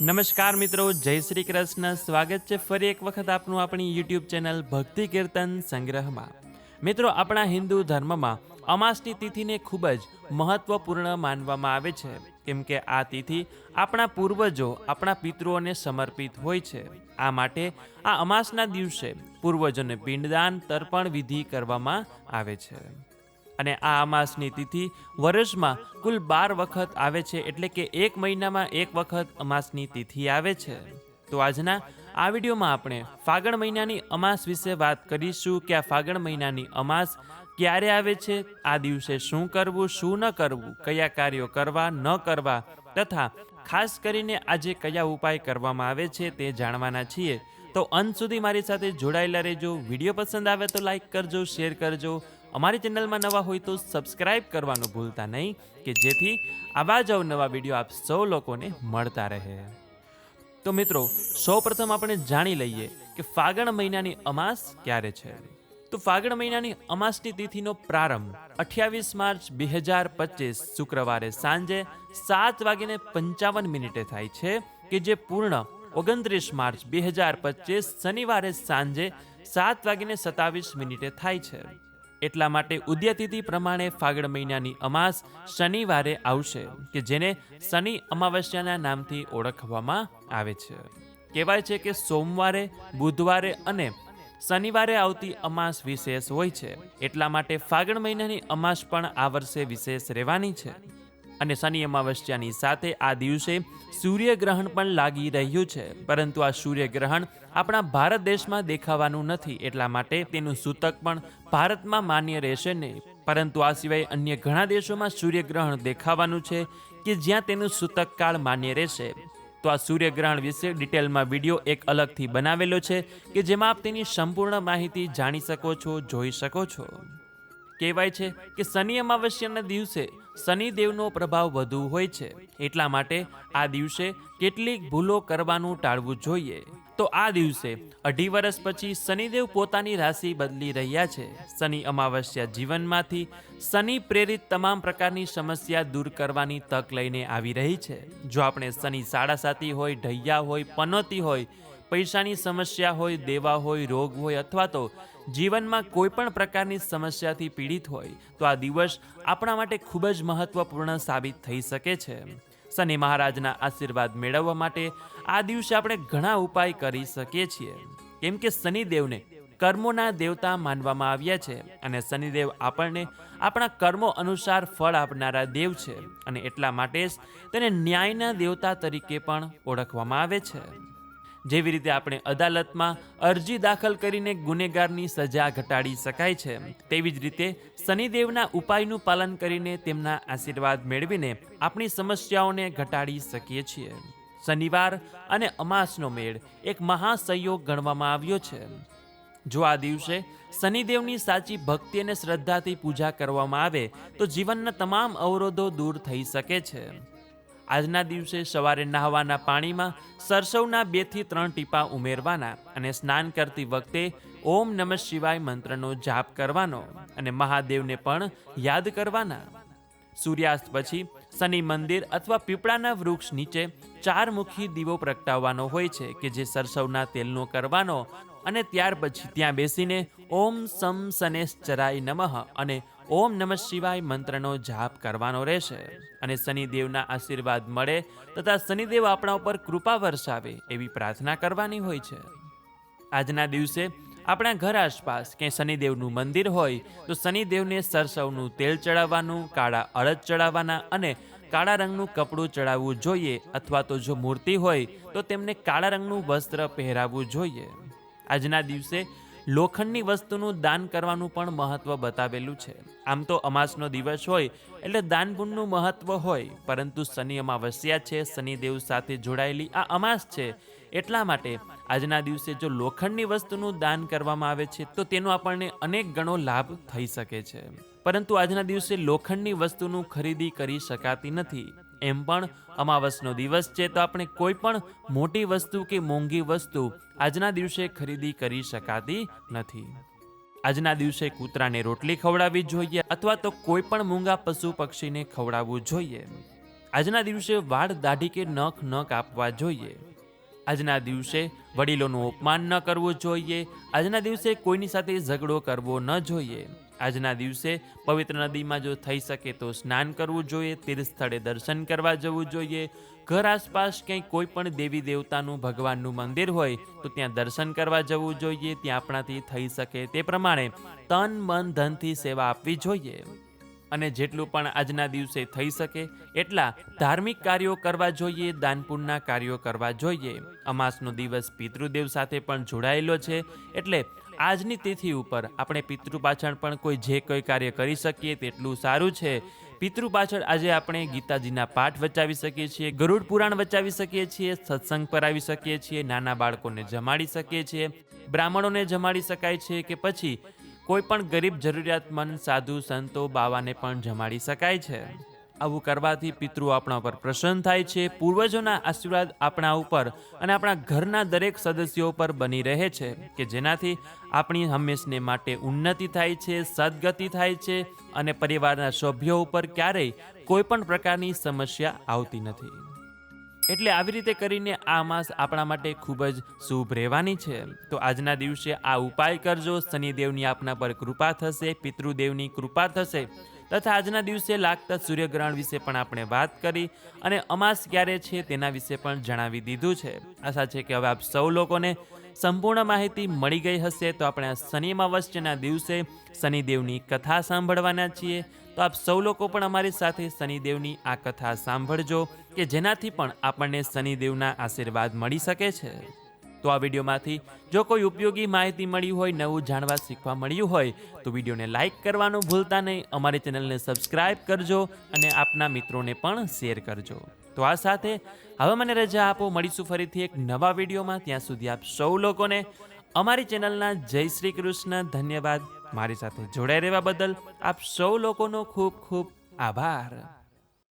નમસ્કાર મિત્રો, જય શ્રી કૃષ્ણ. સ્વાગત છે ફરી એક વખત આપનું આપણી યુટ્યુબ ચેનલ ભક્તિ કીર્તન સંગ્રહમાં. મિત્રો, આપણા હિન્દુ ધર્મમાં અમાસની તિથિને ખૂબ જ મહત્વપૂર્ણ માનવામાં આવે છે. કેમ કે આ તિથિ આપણા પૂર્વજો, આપણા પિતૃઓને સમર્પિત હોય છે. આ માટે આ અમાસના દિવસે પૂર્વજોને પિંડદાન, તર્પણ વિધિ કરવામાં આવે છે. અને આ અમાસની તિથિ વર્ષમાં કુલ બાર વખત આવે છે એટલે કે એક મહિનામાં એક વખત અમાસની તિથિ આવે છે. તો આજના આ વિડીયોમાં આપણે ફાગણ મહિનાની અમાસ વિશે વાત કરીશું કે આ ફાગણ મહિનાની અમાસ ક્યારે આવે છે, આ દિવસે શું કરવું, શું ન કરવું, કયા કાર્યો કરવા, ન કરવા તથા ખાસ કરીને આજે કયા ઉપાય કરવામાં આવે છે તે જાણવાના છીએ. તો અંત સુધી મારી સાથે જોડાયેલા રહેજો. વીડિયો પસંદ આવે તો લાઈક કરજો, શેર કરજો. અમારી ચેનલમાં નવા હોય તો સબસ્ક્રાઇબ કરવાનું ભૂલતા નહીં, કે જેથી આવા જ અવનવા વીડિયો આપ સૌ લોકોને મળતા રહે. તો મિત્રો, સૌપ્રથમ આપણે જાણી લઈએ કે ફાગણ મહિનાની અમાસ ક્યારે છે. તો ફાગણ મહિનાની અમાસની તિથિનો પ્રારંભ અઠ્યાવીસ માર્ચ બે હજાર પચીસ શુક્રવારે સાંજે સાત વાગીને પંચાવન મિનિટે થાય છે, કે જે પૂર્ણ ઓગણત્રીસ માર્ચ બે હજાર પચીસ શનિવારે સાંજે સાત વાગીને સત્તાવીસ મિનિટે થાય છે. એટલા માટે ઉદ્યતિથિ પ્રમાણે ફાગણ મહિનાની અમાસ શનિવારે આવશે, કે જેને શનિ અમાવસ્યાના નામથી ઓળખવામાં આવે છે. કહેવાય છે કે સોમવારે, બુધવારે અને શનિવારે આવતી અમાસ વિશેષ હોય છે. એટલા માટે ફાગણ મહિનાની અમાસ પણ આ વર્ષે વિશેષ રહેવાની છે. અને શનિ અમાવસ્યાની સાથે આ દિવસે સૂર્યગ્રહણ પણ લાગી રહ્યું છે. પરંતુ આ સૂર્યગ્રહણ આપણા ભારત દેશમાં દેખાવાનું નથી, એટલા માટે તેનું સૂતક પણ ભારતમાં માન્ય રહેશે નહીં. પરંતુ આ સિવાય અન્ય ઘણા દેશોમાં સૂર્યગ્રહણ દેખાવાનું છે કે જ્યાં તેનું સૂતક કાળ માન્ય રહેશે. તો આ સૂર્યગ્રહણ વિશે ડિટેલમાં વીડિયો એક અલગથી બનાવેલો છે કે જેમાં આપ તેની સંપૂર્ણ માહિતી જાણી શકો છો, જોઈ શકો છો. કહેવાય છે કે શનિ અમાવસ્યાના દિવસે શનિદેવનો પ્રભાવ વધુ હોય છે. એટલા માટે આ દિવસે કેટલીક ભૂલો કરવાનું ટાળવું જોઈએ. તો આ દિવસે અઢી વર્ષ પછી શનિદેવ પોતાની રાશિ બદલી રહ્યા છે. શનિ અમાવસ્યા જીવનમાંથી શનિ પ્રેરિત તમામ પ્રકારની સમસ્યા દૂર કરવાની તક લઈને આવી રહી છે. જો આપણે શનિ સાડા સાતી હોય, ઢૈયા હોય, પનોતી હોય, પૈસાની સમસ્યા હોય, દેવા હોય, રોગ હોય અથવા તો જીવનમાં કોઈ પણ પ્રકારની સમસ્યાથી પીડિત હોય, તો આ દિવસ આપણા માટે ખૂબ જ મહત્વપૂર્ણ સાબિત થઈ શકે છે. શનિ મહારાજના આશીર્વાદ મેળવવા માટે આ દિવસે આપણે ઘણા ઉપાય કરી શકીએ છીએ. કેમ કે શનિદેવને કર્મોના દેવતા માનવામાં આવ્યા છે અને શનિદેવ આપણને આપણા કર્મો અનુસાર ફળ આપનારા દેવ છે અને એટલા માટે જ તેને ન્યાયના દેવતા તરીકે પણ ઓળખવામાં આવે છે. જેવી રીતે આપણે અદાલતમાં અરજી દાખલ કરીને ગુનેગારની સજા ઘટાડી શકાય છે, તેવી જ રીતે શનિદેવના ઉપાયનું પાલન કરીને તેમના આશીર્વાદ મેળવીને આપણી સમસ્યાઓને ઘટાડી શકીએ છીએ. શનિવાર અને અમાસનો મેળ એક મહાસંયોગ ગણવામાં આવ્યો છે. જો આ દિવસે શનિદેવની સાચી ભક્તિ અને શ્રદ્ધાથી પૂજા કરવામાં આવે, તો જીવનના તમામ અવરોધો દૂર થઈ શકે છે. આજના દિવસે સવારે નહાવાના પાણીમાં સરસવના બેથી ત્રણ ટીપા ઉમેરવાના અને સ્નાન કરતી વખતે ઓમ નમઃ શિવાય મંત્રનો જાપ કરવાનો અને મહાદેવને પણ યાદ કરવાના. સૂર્યાસ્ત પછી શનિ મંદિર અથવા પીપળાના વૃક્ષ નીચે ચાર મુખી દીવો પ્રગટાવવાનો હોય છે કે જે સરસવના તેલનો કરવાનો અને ત્યાર પછી ત્યાં બેસીને ઓમ સમ શનેશ્ચરાય નમઃ અને ઓમ નમઃ શિવાય મંત્રનો જાપ કરવાનો રહેશે અને શનિદેવના આશીર્વાદ મળે તથા શનિદેવ આપણા ઉપર કૃપા વરસાવે એવી પ્રાર્થના કરવાની હોય છે. આજના દિવસે આપણા ઘર આસપાસ કે શનિદેવનું મંદિર હોય તો શનિદેવને સરસવનું તેલ ચડાવવાનું, કાળા અડદ ચડાવવાના અને કાળા રંગનું કપડું ચડાવવું જોઈએ અથવા તો જો મૂર્તિ હોય તો તેમને કાળા રંગનું વસ્ત્ર પહેરાવવું જોઈએ. આજના દિવસે લોખંડની વસ્તુનું દાન કરવાનું પણ મહત્વ બતાવેલું છે. આમ તો અમાસનો દિવસ હોય એટલે દાન પુણ્યનું મહત્વ હોય, પરંતુ શનિ અમાવસ્યા છે, શનિદેવ સાથે જોડાયેલી આ અમાસ છે, એટલા માટે આજના દિવસે જો લોખંડની વસ્તુનું દાન કરવામાં આવે છે, તો તેનો આપણને અનેક ગણો લાભ થઈ શકે છે. પરંતુ આજના દિવસે લોખંડની વસ્તુનું ખરીદી કરી શકાતી નથી. એમ પણ અમાવસનો દિવસ છે તો આપણે કોઈ પણ મોટી વસ્તુ કે મોંઘી વસ્તુ આજના દિવસે ખરીદી કરી શકાતી નથી. આજના દિવસે કૂતરાને રોટલી ખવડાવવી જોઈએ અથવા તો કોઈ પણ મૂંગા પશુ પક્ષીને ખવડાવવું જોઈએ. આજના દિવસે વાળ દાઢી કે નખ ન કાપવા જોઈએ. આજના દિવસે વડીલોનું અપમાન ન કરવું જોઈએ. આજના દિવસે કોઈની સાથે ઝઘડો કરવો ન જોઈએ. આજના દિવસે પવિત્ર નદીમાં જો થઈ શકે તો સ્નાન કરવું જોઈએ તીર્થ સ્થળે દર્શન કરવા જવું જોઈએ. ઘર આસપાસ ક્યાંય કોઈ પણ દેવી દેવતાનું ભગવાનનું મંદિર હોય તો ત્યાં દર્શન કરવા જવું જોઈએ, ત્યાં આપણાથી થઈ શકે તે પ્રમાણે તન, મન, ધનથી સેવા આપવી જોઈએ. અને જેટલું પણ આજના દિવસે થઈ શકે એટલા ધાર્મિક કાર્યો કરવા જોઈએ, દાનપુણના કાર્યો કરવા જોઈએ. અમાસનો દિવસ પિતૃદેવ સાથે પણ જોડાયેલો છે, એટલે આજની તિથિ ઉપર આપણે પિતૃ પાછળ પણ કોઈ જે કોઈ કાર્ય કરી શકીએ તેટલું સારું છે. પિતૃ પાછળ આજે આપણે ગીતાજીના પાઠ વચાવી શકીએ છીએ, ગરુડ પુરાણ વચાવી શકીએ છીએ, સત્સંગ પર આવી શકીએ છીએ, નાના બાળકોને જમાડી શકીએ છીએ, બ્રાહ્મણોને જમાડી શકાય છે કે પછી કોઈ પણ ગરીબ જરૂરિયાતમંદ સાધુ સંતો બાવાને પણ જમાડી શકાય છે. આવું કરવાથી પિતૃ આપણા ઉપર પ્રસન્ન થાય છે, પૂર્વજોના આશીર્વાદ આપણા ઉપર અને આપણા ઘરના દરેક સદસ્યો પર બની રહે છે, કે જેનાથી આપણી હંમેશને માટે ઉન્નતિ થાય છે, સદગતિ થાય છે અને પરિવારના સભ્યો ઉપર ક્યારેય કોઈ પણ પ્રકારની સમસ્યા આવતી નથી. એટલે આવી રીતે કરીને આ માસ આપણા માટે ખૂબ જ શુભ રહેવાની છે. તો આજના દિવસે આ ઉપાય કરજો. શનિદેવની આપના પર કૃપા થશે, પિતૃદેવની કૃપા થશે. તથા આજના દિવસે લાગતા સૂર્યગ્રહણ વિશે પણ આપણે વાત કરી અને અમાસ ક્યારે છે તેના વિશે પણ જણાવી દીધું છે. આશા છે કે હવે આપ સૌ લોકોને સંપૂર્ણ માહિતી મળી ગઈ હશે. તો આપણે આ શનિ અમાવસ્યના દિવસે શનિદેવની કથા સાંભળવાના છીએ. તો આપ સૌ લોકો પણ અમારી સાથે શનિદેવની આ કથા સાંભળજો, કે જેનાથી પણ આપણને શનિદેવના આશીર્વાદ મળી શકે છે. તો આ વિડીયોમાંથી જો કોઈ ઉપયોગી માહિતી મળી હોય, નવું જાણવા શીખવા મળ્યું હોય, તો વિડીયોને લાઇક કરવાનું ભૂલતા નહીં. અમારી ચેનલને સબસ્ક્રાઇબ કરજો અને આપના મિત્રોને પણ શેર કરજો. તો આ સાથે હવે મને રજા આપો. મળીશું ફરીથી એક નવા વિડીયોમાં. ત્યાં સુધી આપ સૌ લોકોને અમારી ચેનલના જય શ્રી કૃષ્ણ. ધન્યવાદ. મારી સાથે જોડાઈ રહેવા બદલ આપ સૌ લોકોનો ખૂબ ખૂબ આભાર.